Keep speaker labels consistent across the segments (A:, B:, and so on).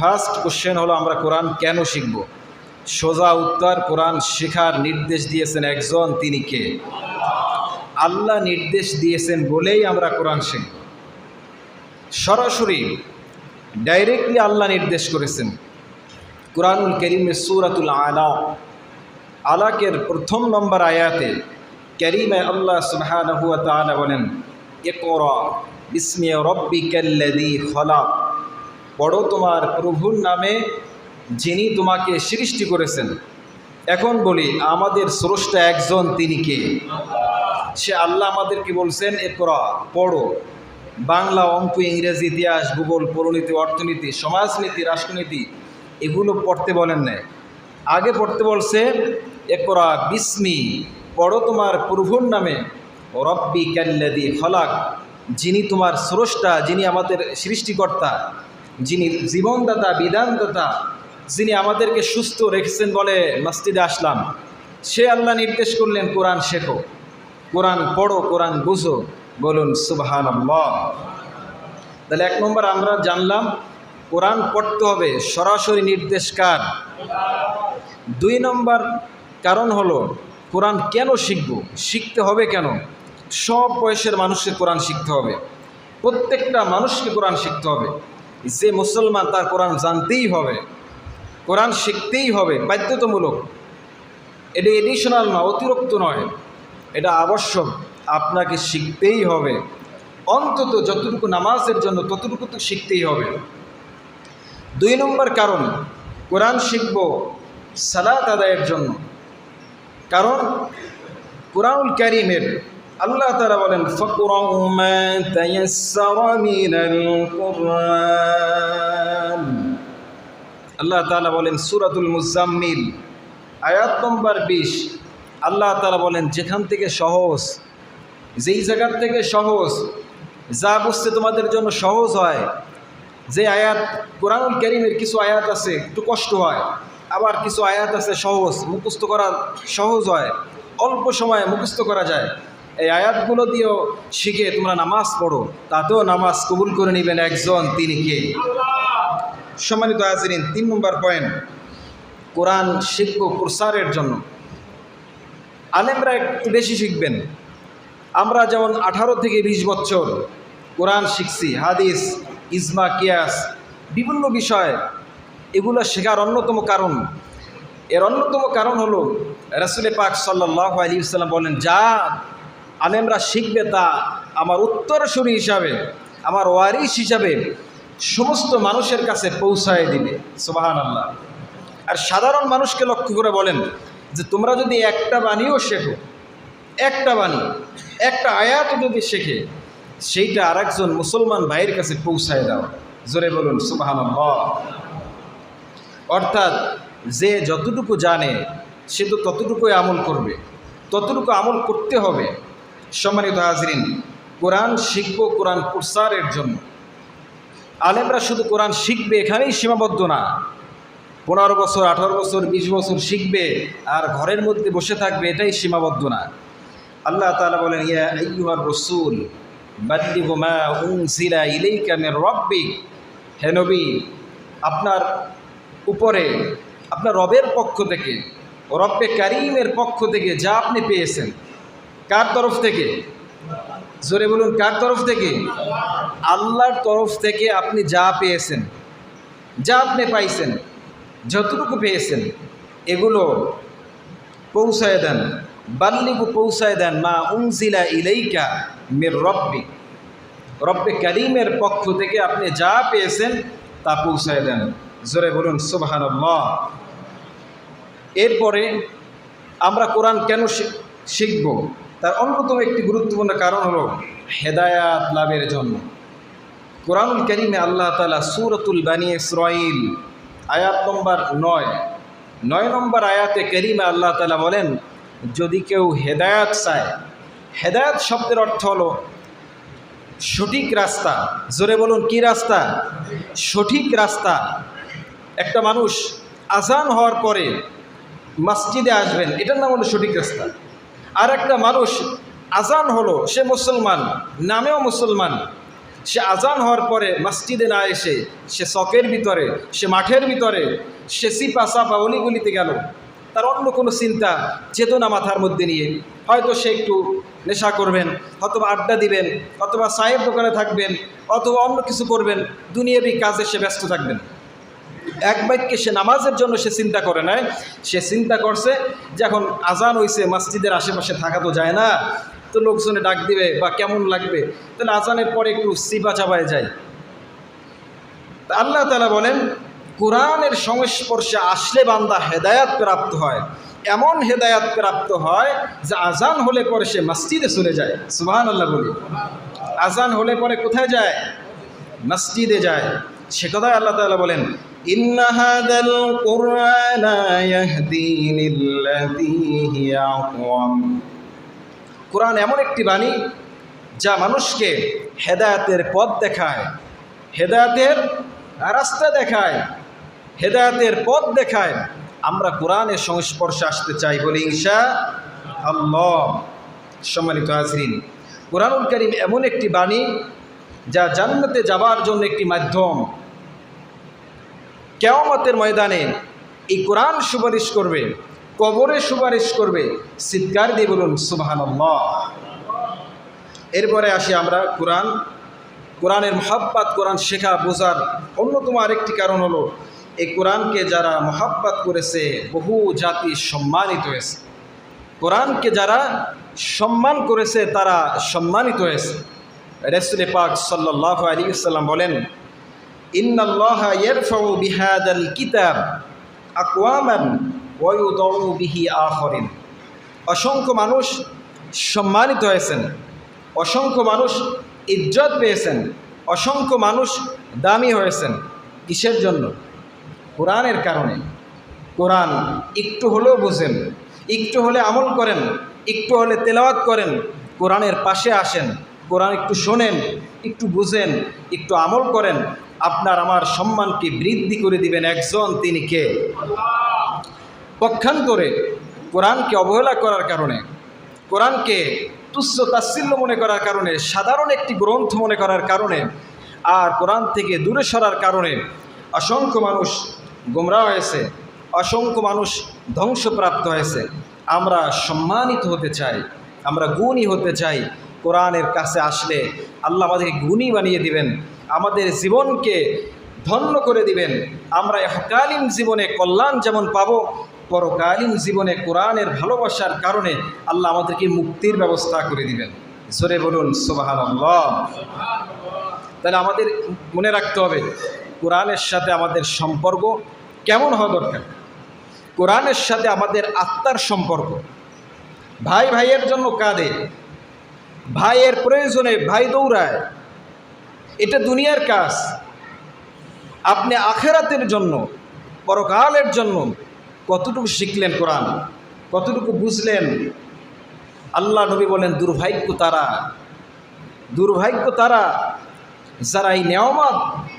A: First question হলো, আমরা কোরআন কেন শিখব? সোজা উত্তর, কোরআন শেখার নির্দেশ দিয়েছেন একজন, তিনি কে? আল্লাহ নির্দেশ দিয়েছেন বলেই আমরা কোরআন শিখব। সরাসরি ডাইরেক্টলি আল্লাহ নির্দেশ করেছেন। কোরআনুল করিমের সুরাতুল আলা, আলাকের প্রথম নম্বর আয়াতে করিমে আল্লাহ সুবহানাহু বলেন তাআলা বলেন, ইকরা বিসমি রব্বিকাল্লাযী খলাক। পড়ো তোমার প্রভুর নামে যিনি তোমাকে সৃষ্টি করেছেন। এখন বলি, আমাদের স্রষ্টা একজন, তিনি কে? সে আল্লাহ আমাদেরকে বলছেন একরা পড়ো। বাংলা, অঙ্ক, ইংরেজি, ইতিহাস, ভূগোল পরিণীতি অর্থনীতি, সমাজনীতি, রাষ্ট্রনীতি, এগুলো পড়তে বলেন না আগে পড়তে বলছে একরা বিস্মি, পড়ো তোমার প্রভুর নামে। রব্বি ক্যাল্লাদি ফলাক যিনি তোমার স্রষ্টা, যিনি আমাদের সৃষ্টিকর্তা। যিনি জীবনদাতা, বিধানদাতা, যিনি আমাদেরকে সুস্থ রেখেছেন বলে মসজিদে আসলাম, সে আল্লাহ নির্দেশ করলেন, কোরআন শেখো, কোরআন পড়ো, কোরআন বুঝো, বলুন সুবাহান তাহলে এক নম্বর আমরা জানলাম, কোরআন পড়তে হবে সরাসরি নির্দেশ কার? দুই নম্বর কারণ হলো, কোরআন কেন শিখব? শিখতে হবে কেন? সব বয়সের মানুষকে কোরআন শিখতে হবে। প্রত্যেকটা মানুষকে কোরআন শিখতে হবে। যে মুসলমান তার কোরআন জানতেই হবে, কোরআন শিখতেই হবে, বাধ্যতামূলক। এটা এডিশনাল না অতিরিক্ত নয়। এটা আবশ্যক, আপনাকে শিখতেই হবে। অন্তত যতটুকু নামাজের জন্য ততটুকু তো শিখতেই হবে। দুই নম্বর কারণ, কোরআন শিখব সালাত আদায়ের জন্য। কারণ, কোরআনুল ক্যারিমের আল্লাহ তারা বলেন কুরআন। আল্লাহ তালা বলেন, সুরাতুল মুজাম্মিল, আয়াত নম্বর বিশ। আল্লাহ তাআলা বলেন, যেখান থেকে সহজ, যেই জায়গার থেকে সহজ, যা বুঝতে তোমাদের জন্য সহজ হয়, যে আয়াত কোরআনুল করিমের কিছু আয়াত আছে, একটু কষ্ট হয়, আবার কিছু আয়াত আছে সহজ, মুখস্থ করা সহজ হয়, অল্প সময়ে মুখস্থ করা যায়। এই আয়াতগুলো দিয়েও শিখে তোমরা নামাজ পড়ো, তাতেও নামাজ কবুল করে নেবেন একজন তিনি কে? সম্মানিত হাজরিন, তিন নম্বর পয়েন্ট কোরআন শিখব প্রসারের জন্য। আলেমরা একটু বেশি শিখবেন। আমরা যেমন আঠারো থেকে বিশ বছর কোরআন শিখছি, হাদিস, ইজমা, কিয়াস, বিভিন্ন বিষয়, এগুলো শেখার অন্যতম কারণ। এর অন্যতম কারণ হলো রাসুলে পাক সাল্লাহ আলী সাল্লাম বলেন, যা আলেমরা শিখবে তা আমার উত্তরসূরি হিসাবে, আমার ওয়ারিস হিসাবে সমস্ত মানুষের কাছে পৌঁছায় দিবে। সোবাহান আল্লাহ আর সাধারণ মানুষকে লক্ষ্য করে বলেন যে তোমরা যদি একটা বাণীও শেখো, একটা বাণী, একটা আয়াত যদি শেখে, সেইটা আর একজন মুসলমান ভাইয়ের কাছে পৌঁছায় দাও। জোরে বলুন সুবাহান অর্থাৎ যে যতটুকু জানে, সে তো ততটুকুই আমল করবে, ততটুকু আমল করতে হবে। সম্মানিত হাজরিন, কোরআন শিখব কোরআন প্রসারের জন্য। আলেমরা শুধু কোরআন শিখবে এখানেই সীমাবদ্ধ না। পনেরো বছর, আঠারো বছর, বিশ বছর শিখবে আর ঘরের মধ্যে বসে থাকবে এটাই সীমাবদ্ধ না। আল্লাহ তালা বলেন, ইয়া রসুল, বাল্লিগু মা উনজিলা ইলাইকা মির রাব্বিক। হে নবী, আপনার উপরে, আপনার রবের পক্ষ থেকে, রব্বে কারিমের পক্ষ থেকে যা আপনি পেয়েছেন কার তরফ থেকে? জোরে বলুন, কার তরফ থেকে? আল্লাহর তরফ থেকে আপনি যা পেয়েছেন, যা আপনি পাইছেন, যতটুকু পেয়েছেন, এগুলো পৌঁছায় দেন। বাল্লিগু পৌঁছায় দেন, মা উংজিলা ইলাইকা মের রব্বি। রব্বে করিমের পক্ষ থেকে আপনি যা পেয়েছেন, তা পৌঁছায় দেন। জোরে বলুন সুবাহান এরপরে আমরা কোরআন কেন শিখব? তার অন্যতম একটি গুরুত্বপূর্ণ কারণ হলো হেদায়াত লাভের জন্য। কোরআনুল করিমে আল্লাহ তালা সুরতুল বানি ইসরাইল আয়াত নম্বর নয় নয় নম্বর আয়াতে করিমে আল্লাহ তালা বলেন, যদি কেউ হেদায়াত চায়, হেদায়াত শব্দের অর্থ হলো সঠিক রাস্তা। জোরে বলুন, কি রাস্তা? সঠিক রাস্তা। একটা মানুষ আজান হওয়ার পরে মসজিদে আসবেন, এটার নাম হলো সঠিক রাস্তা। আর একটা মানুষ আজান হলো, সে মুসলমান, নামেও মুসলমান। সে আজান হওয়ার পরে মসজিদে না এসে সে শখের ভিতরে, সে মাঠের ভিতরে, সে সিপা সাপা অলিগুলিতে গেল। তার অন্য কোনো চিন্তা, চেতনা মাথার মধ্যে নিয়ে। হয়তো সে একটু নেশা করবেন, অথবা আড্ডা দিবেন, অথবা চায়ের দোকানে থাকবেন, অথবা অন্য কিছু করবেন। দুনিয়াবি কাজে সে ব্যস্ত থাকবেন। এক বাক্যে সে নামাজের জন্য সে চিন্তা করে নাই। সে চিন্তা করছে যে এখন আজান হইছে, মসজিদের আশেপাশে থাকা তো যায় না। তো লোকজনে ডাক দিবে, বা কেমন লাগবে? তাহলে আজানের পরে একটু সিপা চাপায় যায়। আল্লাহ তালা বলেন, কোরআনের সংস্পর্শে আসলে বান্দা হেদায়াত প্রাপ্ত হয়। এমন হেদায়াত প্রাপ্ত হয় যে আজান হলে পরে সে মসজিদে চলে যায়। সুবাহান আল্লাহ বলি। আজান হলে পরে কোথায় যায়? মসজিদে যায়। সে কথায় আল্লাহ তালা বলেন ইন্না হাদাল কুরআনা ইয়াহদি লিল্লাযী হিয়া আকওয়াম কোরআন এমন একটি বাণী যা মানুষকে হেদায়াতের পথ দেখায়, হেদায়াতের রাস্তা দেখায়, হেদায়াতের পথ দেখায়। আমরা কোরআনের সংস্পর্শে আসতে চাই বলি ইনশা আল্লাহ। সম্মানিত হাজরিন, কোরআনুল করিম এমন একটি বাণী যা জান্নাতে যাবার জন্য একটি মাধ্যম। কেয়ামতের ময়দানে এই কোরআন সুপারিশ করবে, কবরে সুপারিশ করবে, চিৎকার দিয়ে বলুন সুবাহান এরপরে আসি আমরা কোরআন, কোরআনের মহাব্বাত, কোরআন শেখা বোঝার অন্যতম আরেকটি কারণ হলো, এই কোরআনকে যারা মহাব্বাত করেছে, বহু জাতি সম্মানিত হয়েছে। কোরআনকে যারা সম্মান করেছে, তারা সম্মানিত হয়েছে। রসুল পাক সাল্লাহ আলী সাল্লাম বলেন ইন্নাল্লাহ ইয়ারফাউ বিহাদাল কিতাব আকওয়ামান ওয়ুদউ বিহি আখরিন। অসংখ্য মানুষ সম্মানিত হয়েছেন, অসংখ্য মানুষ ইজ্জত পেয়েছেন, অসংখ্য মানুষ দামি হয়েছেন। কিসের জন্য? কোরআনের কারণে। কোরআন একটু হলেও বুঝেন, একটু হলে আমল করেন, একটু হলে তেলাওয়াত করেন, কোরআনের পাশে আসেন, কোরআন একটু শোনেন, একটু বুঝেন, একটু আমল করেন আপনার আমার সম্মানকে বৃদ্ধি করে দিবেন একজন, তিনি কে? পক্ষান্তরে কোরআনকে অবহেলা করার কারণে, কোরআনকে তুচ্ছ তাচ্ছিল্য মনে করার কারণে, সাধারণ একটি গ্রন্থ মনে করার কারণে, আর কোরআন থেকে দূরে সরার কারণে অসংখ্য মানুষ গোমরা হয়েছে, অসংখ্য মানুষ ধ্বংসপ্রাপ্ত হয়েছে। আমরা সম্মানিত হতে চাই, আমরা গুণী হতে চাই, কোরআনের কাছে আসলে আল্লাহ আমাদেরকে গুণী বানিয়ে দিবেন। আমাদের জীবনকে ধন্য করে দিবেন। আমরা এককালীন জীবনে কল্যাণ যেমন পাবো, পরকালীন জীবনে কোরআনের ভালোবাসার কারণে আল্লাহ আমাদেরকে মুক্তির ব্যবস্থা করে দিবেন। জোরে বলুন সোবাহান তাহলে আমাদের মনে রাখতে হবে, কোরআনের সাথে আমাদের সম্পর্ক কেমন হওয়া দরকার? কোরআনের সাথে আমাদের আত্মার সম্পর্ক। ভাই ভাইয়ের জন্য কাঁদে, ভাইয়ের প্রয়োজনে ভাই দৌড়ায় এটা দুনিয়ার কাজ। আপনি আখেরাতের জন্য, পরকালের জন্য কতটুকু শিখলেন কোরআন, কতটুকু বুঝলেন? আল্লাহ নবী বলেন, দুর্ভাগ্য তারা। দুর্ভাগ্য তারা যারা এই নেওয়ামত,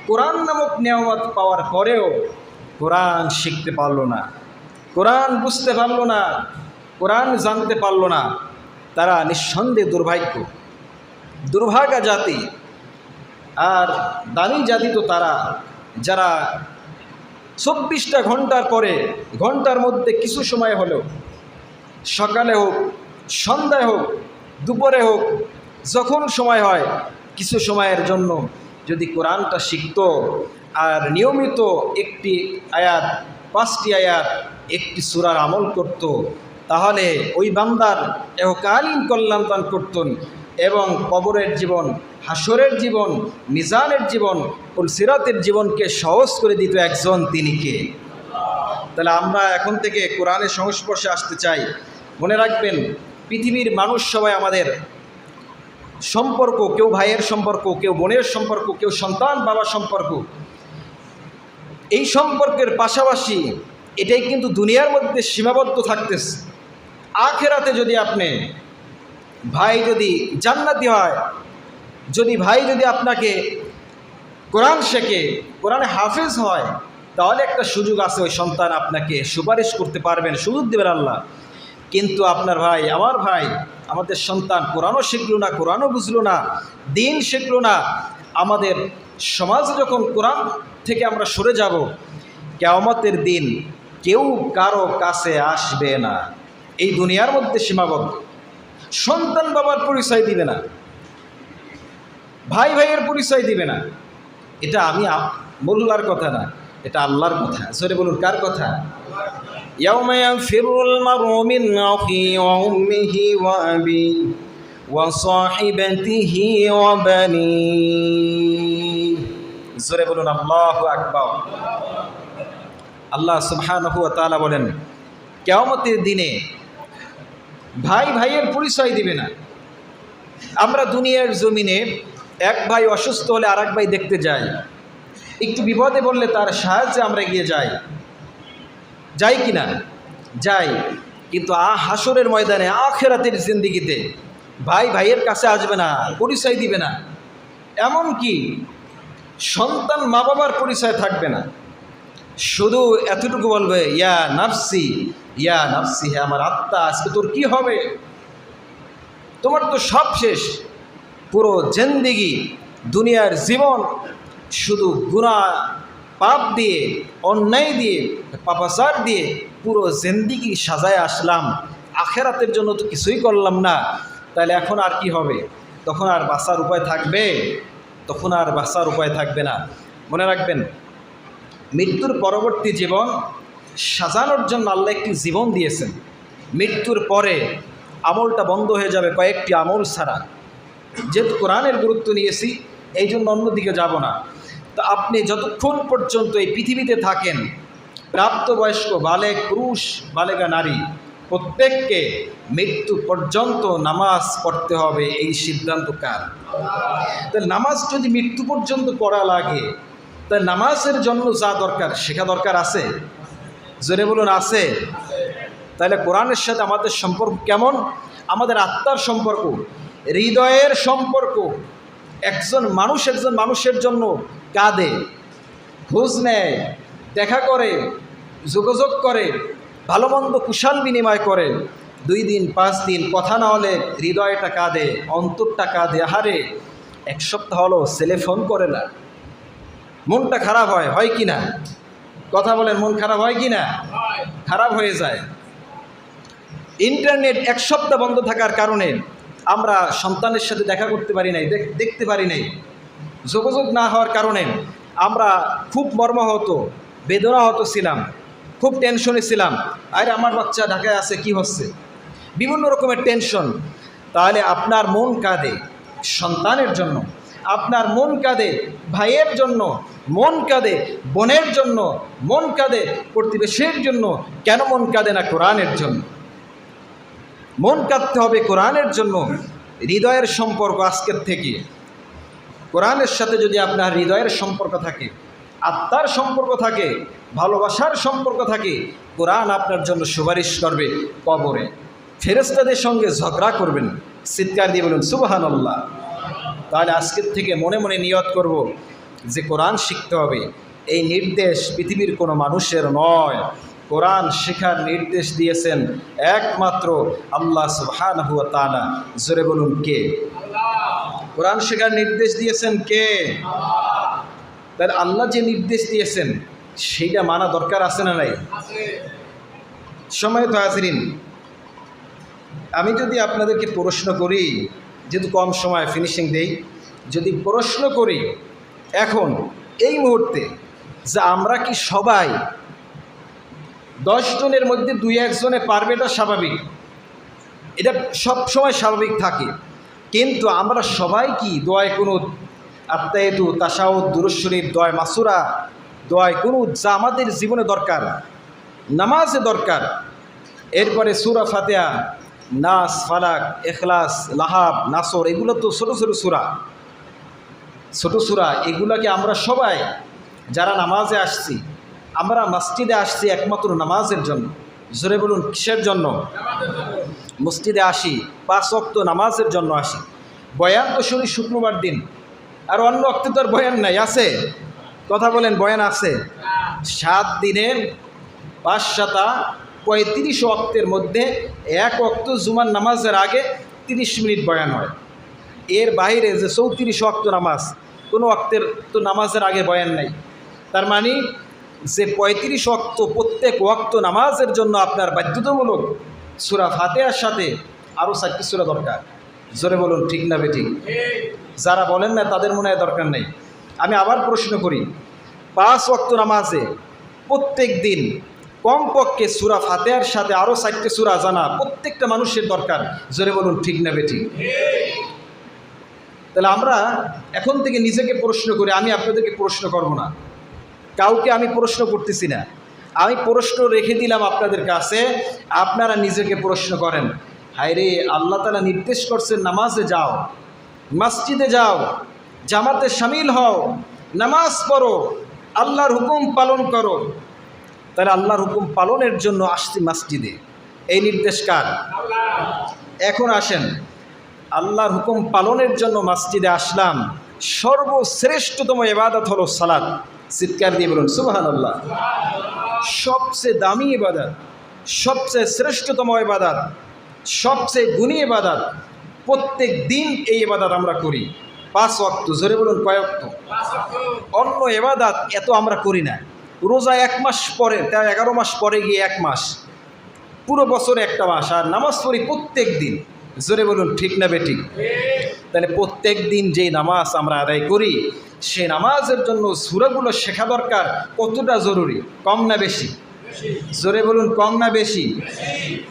A: কোরআন নামক নেওয়ামত পাওয়ার পরেও কোরআন শিখতে পারল না। কোরআন বুঝতে পারল না, কোরআন জানতে পারল না। তারা নিঃসন্দেহে দুর্ভাগ্য। দুর্ভাগা জাতি আর দানি জাতি তো তারা, যারা চব্বিশটা ঘণ্টার পরে, ঘণ্টার মধ্যে কিছু সময় হলেও, সকালে হোক, সন্ধ্যায় হোক, দুপুরে হোক, যখন সময় হয়, কিছু সময়ের জন্য যদি কোরআনটা শিখত, আর নিয়মিত একটি আয়াত, পাঁচটি আয়াত, একটি সুরার আমল করত, তাহলে ওই বান্দার এহকালীন কল্যাণ দান করতেন। এবং কবরের জীবন হাসরের জীবন, মিজানের জীবন সিরাতের জীবনকে সহজ করে দিত একজন তিনি কে? তাহলে আমরা এখন থেকে কোরআনের সংস্পর্শে আসতে চাই। মনে রাখবেন, পৃথিবীর মানুষ সবাই আমাদের সম্পর্ক, কেউ ভাইয়ের সম্পর্ক, কেউ বোনের সম্পর্ক, কেউ সন্তান বাবার সম্পর্ক। এই সম্পর্কের পাশাপাশি এটাই কিন্তু দুনিয়ার মধ্যে সীমাবদ্ধ থাকতেছে। আখেরাতে যদি আপনি ভাই যদি জান্নাতি হয়, যদি ভাই যদি আপনাকে কোরআন শেখে, কোরআনে হাফেজ হয়, তাহলে একটা সুযোগ আছে, ওই সন্তান আপনাকে সুপারিশ করতে পারবেন, সুযোগ দেবেন আল্লাহ। কিন্তু আপনার ভাই, আমার ভাই, আমাদের সন্তান কোরআনও শিখলো না, কোরআনও বুঝলো না, দিন শিখলো না, আমাদের সমাজ যখন কোরআন থেকে আমরা সরে যাব, কেয়ামতের দিন কেউ কারও কাছে আসবে না। এই দুনিয়ার মধ্যে সীমাবদ্ধ। সন্তান বাবার পরিচয় দিবে না ভাই ভাইয়ের পরিচয় দিবে না এটা আমি আ- মোল্লার কথা না এটা আল্লাহর কথা সরে বলুন কার কথা يوم يفر المرء من أخيه وأمه وأبيه وصاحبته وبنيه জোরে বলুন আল্লাহ আকবার আল্লাহ সুবহানাহু ওয়া তাআলা বলেন কিয়ামতের দিনে ভাই ভাইয়ের পরিচয় দিবে না। আমরা দুনিয়ার জমিনে এক ভাই অসুস্থ হলে আর ভাই দেখতে যাই। একটু বিপদে বললে তার সাহায্যে আমরা এগিয়ে যাই। যাই কি না যাই। কিন্তু আ হাসরের ময়দানে, আখেরাতের জিন্দিগিতে ভাই ভাইয়ের কাছে আসবে না, পরিচয় দিবে না। এমন কি সন্তান মা বাবার পরিচয় থাকবে না। শুধু এতটুকু বলবে, ইয়া নাফসি ইয়া নাফসি হ্যাঁ আমার আত্মা, আজকে তোর কি হবে? তোমার তো সব শেষ। পুরো জেন্দিগি, দুনিয়ার জীবন শুধু গুণা পাপ দিয়ে, অন্যায় দিয়ে, পাপাচার দিয়ে পুরো জেন্দিগি সাজায় আসলাম। আখেরাতের জন্য তো কিছুই করলাম না। তাহলে এখন আর কি হবে? তখন আর বাঁচার উপায় থাকবে? তখন আর বাঁচার উপায় থাকবে না। মনে রাখবেন মৃত্যুর পরবর্তী জীবন সাজানোর জন্য আল্লাহ একটি জীবন দিয়েছেন। মৃত্যুর পরে আমলটা বন্ধ হয়ে যাবে কয়েকটি আমল ছাড়া। যেহেতু কোরআনের গুরুত্ব নিয়েছি, এই জন্য অন্যদিকে যাব না। তো আপনি যতক্ষণ পর্যন্ত এই পৃথিবীতে থাকেন, প্রাপ্তবয়স্ক, বালেক, পুরুষ বালেগা নারী, প্রত্যেককে মৃত্যু পর্যন্ত নামাজ পড়তে হবে, এই সিদ্ধান্ত কার? নামাজ যদি মৃত্যু পর্যন্ত পড়া লাগে তা নামাজের জন্য যা দরকার, শেখা দরকার আছে? জোরে বলুন, আছে। তাহলে কোরআনের সাথে আমাদের সম্পর্ক কেমন? আমাদের আত্মার সম্পর্ক, হৃদয়ের সম্পর্ক। একজন মানুষ একজন মানুষের জন্য কাঁদে, খোঁজ নেয়, দেখা করে, যোগাযোগ করে ভালো মন্দ কুশাল বিনিময় করে। দুই দিন, পাঁচ দিন কথা না হলে হৃদয়টা কাঁদে, অন্তরটা কাঁদে। আহারে, এক সপ্তাহ হলো ছেলে ফোন করে না। মনটা খারাপ হয় হয় কি না? কথা বলেন, মন খারাপ হয় কি না? খারাপ হয়ে যায়। ইন্টারনেট এক সপ্তাহ বন্ধ থাকার কারণে আমরা সন্তানের সাথে দেখা করতে পারি নাই, দেখ- দেখতে পারি নাই। যোগাযোগ না হওয়ার কারণে আমরা খুব মর্মাহত, বেদনাহত ছিলাম, খুব টেনশনে ছিলাম। আরে, আমার বাচ্চা ঢাকায় আছে, কি হচ্ছে? বিভিন্ন রকমের টেনশন। তাহলে আপনার মন কাঁদে সন্তানের জন্য। আপনার মন কাঁদে, ভাইয়ের জন্য, মন কাঁদে, বোনের জন্য, মন কাঁদে, প্রতিবেশীর জন্য, কেন মন কাঁদে না কোরআনের জন্য? মন কাঁদতে হবে কোরআনের জন্য, হৃদয়ের সম্পর্ক আজকের থেকে। কোরআনের সাথে যদি আপনার হৃদয়ের সম্পর্ক থাকে, আত্মার সম্পর্ক থাকে, ভালোবাসার সম্পর্ক থাকে, কোরআন আপনার জন্য সুপারিশ করবে কবরে। ফেরেস্তাদের সঙ্গে ঝগড়া করবেন, চিৎকার দিয়ে বলুন সুবাহান আল্লাহ তাহলে আজকের থেকে মনে মনে নিয়ত করব যে কোরআন শিখতে হবে। এই নির্দেশ পৃথিবীর কোনো মানুষের নয়। কোরআন শেখার নির্দেশ দিয়েছেন একমাত্র আল্লাহ সুবহান হুয়া তালা জোরে বলুন, কে? কোরআন শেখার নির্দেশ দিয়েছেন কে? তাহলে আল্লাহ যে নির্দেশ দিয়েছেন, সেইটা মানা দরকার আছে না নাই? সময় তো হাজরিন, আমি যদি আপনাদেরকে প্রশ্ন করি যেহেতু কম সময় ফিনিশিং দেই, যদি প্রশ্ন করি, এখন এই মুহূর্তে যে আমরা কি সবাই জনের মধ্যে দুই একজনে পারবে এটা স্বাভাবিক। এটা সব সময় স্বাভাবিক থাকে। কিন্তু আমরা সবাই কি দোয়ায় কোনো আত্মায়তু তাসাউদ দুরুশরীফ দয় মাসুরা, দোয়ায় কোনো যা আমাদের জীবনে দরকার, নামাজে দরকার, এরপরে সুরা ফাতেহা নাস, ফালাক, এখলাস, লাহাব, নাসর, এগুলো তো ছোটো ছোটো সুরা। ছোটো সুরা, এগুলাকে আমরা সবাই যারা নামাজে আসছি, আমরা মসজিদে আসছি একমাত্র নামাজের জন্য। জোরে বলুন, কিসের জন্য? মসজিদে আসি, পাঁচ অক্ত নামাজের জন্য আসি। বয়ান তো শুনি শুক্রবার দিন। আর অন্য অক্তে তো আর বয়ান নাই, আছে? কথা বলেন, বয়ান আছে? সাত দিনের পাঁচ সাতা পঁয়ত্রিশ অক্তের মধ্যে এক অক্ত জুমার নামাজের আগে তিরিশ মিনিট বয়ান হয়। এর বাইরে যে চৌত্রিশ অক্ত নামাজ, কোনো ওয়াক্তের তো নামাজের আগে বয়ান নাই। তার মানে যে পঁয়ত্রিশ ওয়াক্ত প্রত্যেক ওয়াক্ত নামাজের জন্য আপনার বাধ্যতামূলক সুরা ফাতেহার সাথে আরও চারটি সুরা দরকার। জোরে বলুন, ঠিক না বেঠিক? যারা বলেন না তাদের মনে হয় দরকার নেই। আমি আবার প্রশ্ন করি, পাঁচ ওয়াক্ত নামাজে প্রত্যেক দিন কমপক্ষে সুরা ফাতেহার সাথে আরও চারটে সুরা জানা প্রত্যেকটা মানুষের দরকার। জোরে বলুন, ঠিক না বেঠিক? তাহলে আমরা এখন থেকে নিজেকে প্রশ্ন করি, আমি আপনাদেরকে প্রশ্ন করব না। কাউকে আমি প্রশ্ন করতেছি না। আমি প্রশ্ন রেখে দিলাম আপনাদের কাছে, আপনারা নিজেকে প্রশ্ন করেন। হায় রে আল্লাহ তালা নির্দেশ করছেন, নামাজে যাও, মসজিদে যাও, জামাতে সামিল হও, নামাজ পড়ো, আল্লাহর হুকুম পালন করো। তাহলে আল্লাহর হুকুম পালনের জন্য আসছি মসজিদে। এই নির্দেশ কার? এখন আসেন। আল্লাহর হুকুম পালনের জন্য মসজিদে আসলাম। সর্বশ্রেষ্ঠতম এবাদত হলো সালাদ চিৎকার দিয়ে বলুন সুবাহান আল্লাহ সবচেয়ে দামি এবাদত সবচেয়ে শ্রেষ্ঠতম এবাদত সবচেয়ে গুণী এবাদত প্রত্যেক দিন এই এবাদত আমরা করি। পাঁচ অক্ত জোরে বলুন কয়েকত অন্য এবাদাত এত আমরা করি না। রোজা এক মাস পরে তাই এগারো মাস পরে গিয়ে এক মাস। পুরো বছরে একটা মাস, আর নামাজ পড়ি প্রত্যেক দিন। জোরে বলুন, ঠিক না বেঠিক? তাহলে প্রত্যেক দিন যেই নামাজ আমরা আদায় করি সে নামাজের জন্য সুরাগুলো শেখা দরকার কতটা জরুরি? কম না বেশি? জোরে বলুন, কম না বেশি?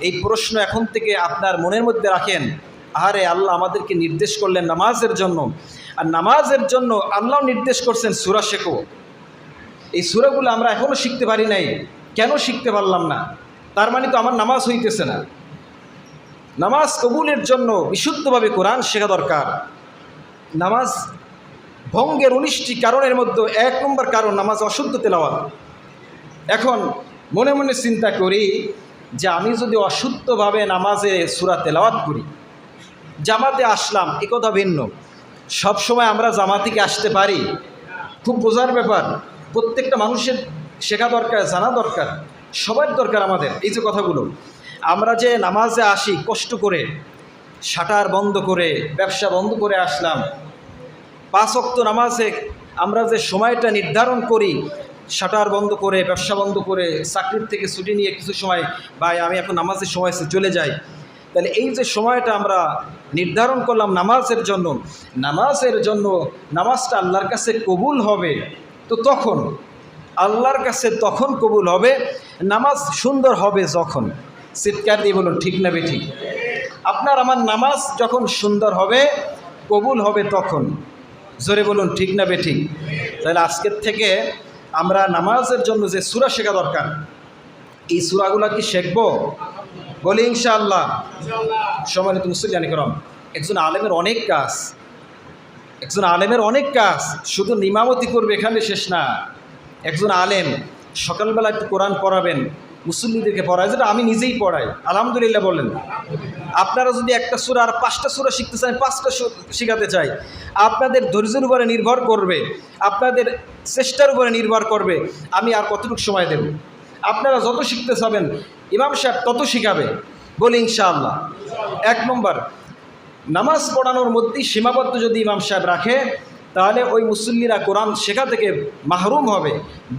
A: এই প্রশ্ন এখন থেকে আপনার মনের মধ্যে রাখেন আরে আল্লাহ আমাদেরকে নির্দেশ করলেন নামাজের জন্য। আর নামাজের জন্য আল্লাহ নির্দেশ করছেন সুরা শেখো। এই সুরাগুলো আমরা এখনও শিখতে পারি নাই। কেন শিখতে পারলাম না? তার মানে তো আমার নামাজ হইতেছে না। নামাজ কবুলের জন্য বিশুদ্ধভাবে কোরআন শেখা দরকার। নামাজ ভঙ্গের উনিশটি কারণের মধ্যে এক নম্বর কারণ নামাজ অশুদ্ধ তেলাওয়াত। এখন মনে মনে চিন্তা করি যে আমি যদি অশুদ্ধভাবে নামাজে সুরা তেলাওয়াত করি, জামাতে আসলাম, এ কথা ভিন্ন। সবসময় আমরা জামাতিকে আসতে পারি। খুব বোঝার ব্যাপার। প্রত্যেকটা মানুষের শেখা দরকার, জানা দরকার, সবার দরকার আমাদের, এই যে কথাগুলো। আমরা যে নামাজে আসি, কষ্ট করে শাটার বন্ধ করে, ব্যবসা বন্ধ করে আসলাম, পাঁচ অক্ত নামাজে আমরা যে সময়টা নির্ধারণ করি শাটার বন্ধ করে, ব্যবসা বন্ধ করে, চাকরির থেকে ছুটি নিয়ে কিছু সময়, ভাই, আমি এখন নামাজের সময় চলে যাই। তাহলে এই যে সময়টা আমরা নির্ধারণ করলাম নামাজের জন্য নামাজের জন্য নামাজটা আল্লাহর কাছে কবুল হবে। তো তখন, আল্লাহর কাছে তখন কবুল হবে, নামাজ সুন্দর হবে যখন? চিৎকার দিয়ে বলুন, ঠিক না ঠিক আপনার আমার নামাজ যখন সুন্দর হবে, কবুল হবে তখন? জোরে বলুন, ঠিক না ঠিক তাহলে আজকের থেকে আমরা নামাজের জন্য যে সুরা শেখা দরকার, এই সুরাগুলা কি শেখব? বলি ইনশাআল্লাহ। সম্মানিত মুসলিয়ানি করম একজন আলেমের অনেক কাজ। একজন আলেমের অনেক কাজ, শুধু নিমামতি করবে এখানে শেষ না। একজন আলেম সকালবেলা একটু কোরআন পড়াবেন, মুসল্লিদেরকে পড়ায়, যেটা আমি নিজেই পড়াই, আলহামদুলিল্লাহ বলেন। আপনারা যদি একটা সুরা আর পাঁচটা সুরা শিখতে চান, পাঁচটা সুর শেখাতে চাই। আপনাদের ধৈর্যের উপরে নির্ভর করবে, আপনাদের চেষ্টার উপরে নির্ভর করবে, আমি আর কতটুকু সময় দেব? আপনারা যত শিখতে চাবেন, ইমাম সাহেব তত শিখাবে। বলি ইনশাআল্লাহ। এক নম্বর নামাজ পড়ানোর মধ্যেই সীমাবদ্ধ যদি ইমাম সাহেব রাখে, তাহলে ওই মুসল্লিরা কোরআন শেখা থেকে মাহরুম হবে,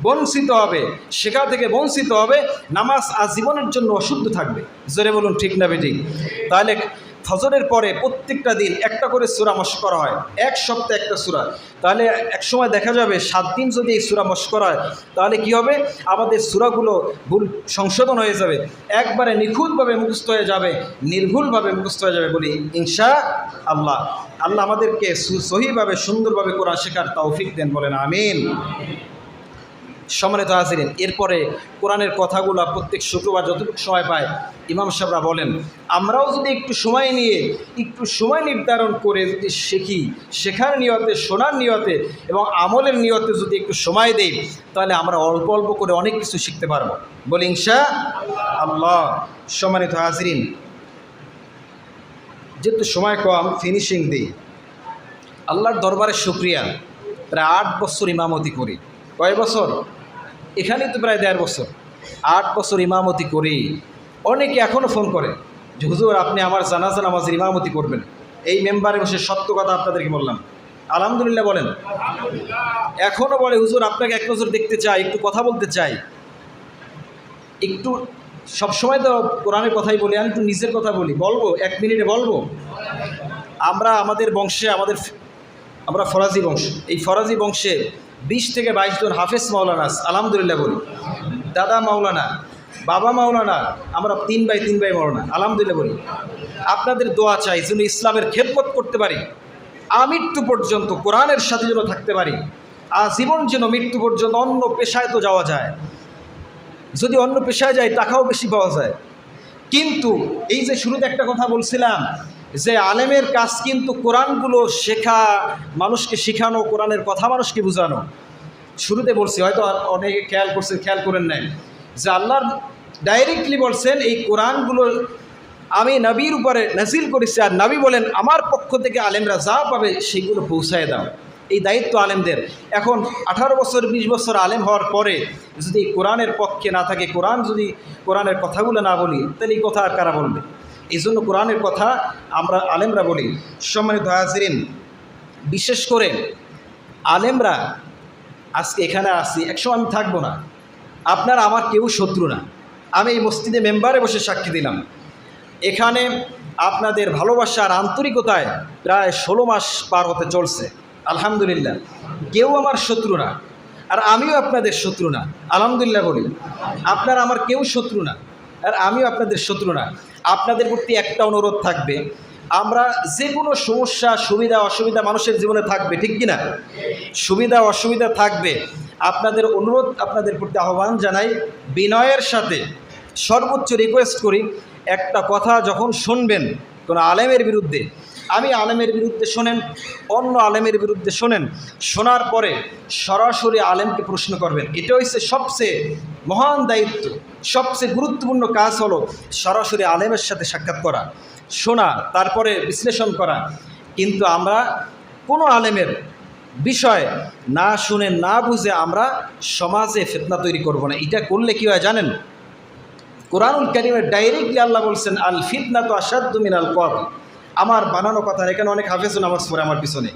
A: বঞ্চিত হবে, শেখা থেকে বঞ্চিত হবে, নামাজ আজীবনের জন্য অশুদ্ধ থাকবে। জোরে বলুন, ঠিক না বেটি তাহলে ফজরের পরে প্রত্যেকটা দিন একটা করে সুরা মশ করা হয়। এক সপ্তাহে একটা সুরা। তাহলে এক সময় দেখা যাবে সাত দিন যদি এই সুরা মশ করা হয়, তাহলে কি হবে? আমাদের সুরাগুলো ভুল সংশোধন হয়ে যাবে। একবারে নিখুঁতভাবে মুখস্থ হয়ে যাবে, নির্ভুলভাবে মুখস্থ হয়ে যাবে বলি ইনশা আল্লাহ। আল্লাহ আমাদেরকে সহিভাবে, সুন্দরভাবে কোরআন শেখার তৌফিক দেন বলেন, আমিন। সম্মানিত হাজিরেন, এরপরে কোরআনের কথাগুলো প্রত্যেক শুক্রবার যতটুকু সময় পায় ইমাম সাহরা বলেন, আমরাও যদি একটু সময় নিয়ে, একটু সময় নির্ধারণ করে যদি শিখি, শেখার নিয়তে, শোনার নিয়তে এবং আমলের নিয়তে যদি একটু সময় দেই, তাহলে আমরা অল্প অল্প করে অনেক কিছু শিখতে পারব। বলি, ইনশা আল্লাহ। সম্মানিত হাজরিন, যেহেতু সময় কম ফিনিশিং দিই। আল্লাহর দরবারে শুক্রিয়া। প্রায় আট বছর ইমামতি করি। কয় বছর? এখানেই তো প্রায় দেড় বছর, আট বছর ইমামতি করি অনেকে এখনও ফোন করে যে, হুজুর, আপনি আমার জানাজা নামাজের ইমামতি করবেন। এই মেম্বারে বসে সত্য কথা আপনাদেরকে বললাম। আলহামদুলিল্লাহ বলেন। এখনও বলে, হুজুর, আপনাকে এক নজর দেখতে চাই, একটু কথা বলতে চাই। একটু, সবসময় তো কোরআনের কথাই বলি আমি একটু নিজের কথা বলি। বলব, এক মিনিটে বলব? আমরা আমাদের বংশে, আমাদের আমরা ফরাজি বংশ। এই ফরাজি বংশে বিশ থেকে বাইশ জন হাফেজ মাওলানা আলহামদুলিল্লাহ বলি। দাদা মাওলানা, বাবা মাওলানা, আমরা তিন বাই তিন বাই মাওলানা, আলহামদুলিল্লাহ বলি। আপনাদের দোয়া চাই যেন ইসলামের খেদমত করতে পারি আমৃত্যু পর্যন্ত কোরআনের সাথে যেন থাকতে পারি আজীবন যেন মৃত্যু পর্যন্ত অন্য পেশায় তো যাওয়া যায়। যদি অন্য পেশায় যায়, টাকাও বেশি পাওয়া যায়। কিন্তু এই যে শুরুতে একটা কথা বলছিলাম যে আলেমের কাজ কিন্তু কোরআনগুলো শেখা, মানুষকে শেখানো, কোরআনের কথা মানুষকে বোঝানো। শুরুতে বলছি, হয়তো অনেকে খেয়াল করছে, খেয়াল করেন নাই। যে আল্লাহর ডাইরেক্টলি বলছেন, এই কোরআনগুলো আমি নবীর উপরে নাজিল করেছি আর নবী বলেন, আমার পক্ষ থেকে আলেমরা যা পাবে সেগুলো পৌঁছায় দাও। এই দায়িত্ব আলেমদের। এখন আঠারো বছর, বিশ বছর আলেম হওয়ার পরে যদি কোরআনের পক্ষে না থাকে, কোরআন যদি কোরআনের কথাগুলো না বলি, তাহলে এই কথা আর কারা বলবে? এই জন্য কোরআনের কথা আমরা আলেমরা বলি। সম্মানিত হাজরিন, বিশেষ করে আলেমরা, আজকে এখানে আসি, একসময় আমি থাকব না। আপনার আমার কেউ শত্রু না। আমি এই মসজিদে মেম্বারে বসে সাক্ষী দিলাম। এখানে আপনাদের ভালোবাসা আর আন্তরিকতায় প্রায় ষোলো মাস পার হতে চলছে। আলহামদুলিল্লাহ। কেউ আমার শত্রু না। আর আমিও আপনাদের শত্রু না। আলহামদুলিল্লাহ বলি। আপনার আমার কেউ শত্রু না। আর আমিও আপনাদের শত্রু না। আপনাদের প্রতি একটা অনুরোধ থাকবে, আমরা যে কোনো সমস্যা, সুবিধা, অসুবিধা মানুষের জীবনে থাকবে, ঠিক কি না সুবিধা, অসুবিধা থাকবে। আপনাদের অনুরোধ, আপনাদের প্রতি আহ্বান জানাই, বিনয়ের সাথে সর্বোচ্চ রিকোয়েস্ট করি, একটা কথা যখন শুনবেন কোনো আলেমের বিরুদ্ধে আমি আলেমের বিরুদ্ধে শোনেন, অন্য আলেমের বিরুদ্ধে শোনেন, শোনার পরে সরাসরি আলেমকে প্রশ্ন করবেন। এটা হচ্ছে সবচেয়ে মহান দায়িত্ব, সবচেয়ে গুরুত্বপূর্ণ কাজ হলো সরাসরি আলেমের সাথে সাক্ষাৎ করা, শোনা, তারপরে বিশ্লেষণ করা। কিন্তু আমরা কোনো আলেমের বিষয় না শুনে, না বুঝে আমরা সমাজে ফেতনা তৈরি করব না। এটা করলে কী হয় জানেন? কোরআনুল কারিমের ডাইরেক্টলি আল্লাহ বলছেন, আল ফিতনা তো আসাদ্দু মিনাল কদ আমার বানানো কথা এখানে অনেক হাফেজও নামাজ পড়ে আমার পিছনে।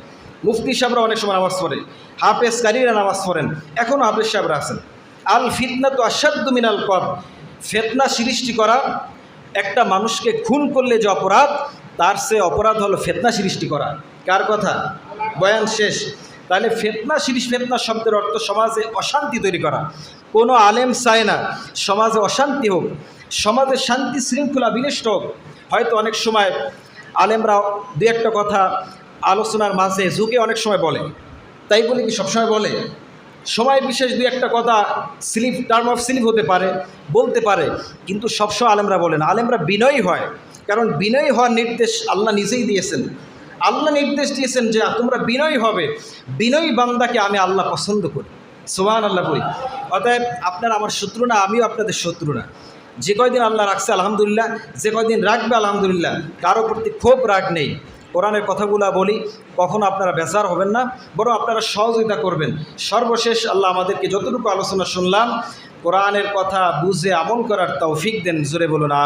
A: মুফতি সাহেবরা অনেক সময় নামাজ পড়ে। হাফেজ কারিরা নামাজ পড়েন। এখনও হাফেজ সাহেবরা আছেন। আল ফিতনা তো আসাদ্দু মিনাল কদ ফেতনা সৃষ্টি করা, একটা মানুষকে খুন করলে যে অপরাধ, তার সে অপরাধ হলো ফেতনা সৃষ্টি করা। কার কথা? বয়ান শেষ। তাহলে ফেতনা শিরিষ ফেতনা শব্দের অর্থ সমাজে অশান্তি তৈরি করা। কোনো আলেম চায় না, সমাজে অশান্তি হোক। সমাজে শান্তি শৃঙ্খলা বিনষ্ট হোক। হয়তো অনেক সময় আলেমরা দু একটা কথা আলোচনার মাঝে ঝুঁকে অনেক সময় বলে। তাই বলে কি সবসময় বলে, সময় বিশেষ দু একটা কথা স্লিপ টার্ম অফ স্লিপ হতে পারে, বলতে পারে, কিন্তু সবসময় আলেমরা বলেন আলেমরা বিনয়ী হয়, কারণ বিনয়ী হওয়ার নির্দেশ আল্লাহ নিজেই দিয়েছেন। আল্লাহ নির্দেশ দিয়েছেন যে তোমরা বিনয়ী হবে। বিনয়ী বান্দাকে আমি আল্লাহ পছন্দ করি। সোহান আল্লাহ বলি। অতএব আপনারা আমার শত্রু না, আমিও আপনাদের শত্রু না। যে কয়দিন আল্লাহ রাখছে, আলহামদুলিল্লাহ। যে কয়দিন রাখবে, আলহামদুলিল্লাহ। কারও প্রতি খুব রাগ নেই। কোরআনের কথাগুলা বলি, কখনো আপনারা বেজার হবেন না, বরং আপনারা সহযোগিতা করবেন। সর্বশেষ আল্লাহ আমাদেরকে যতটুকু আলোচনা শুনলাম, কোরআনের কথা বুঝে আমল করার তৌফিক দেন, জোরে বলুন আমি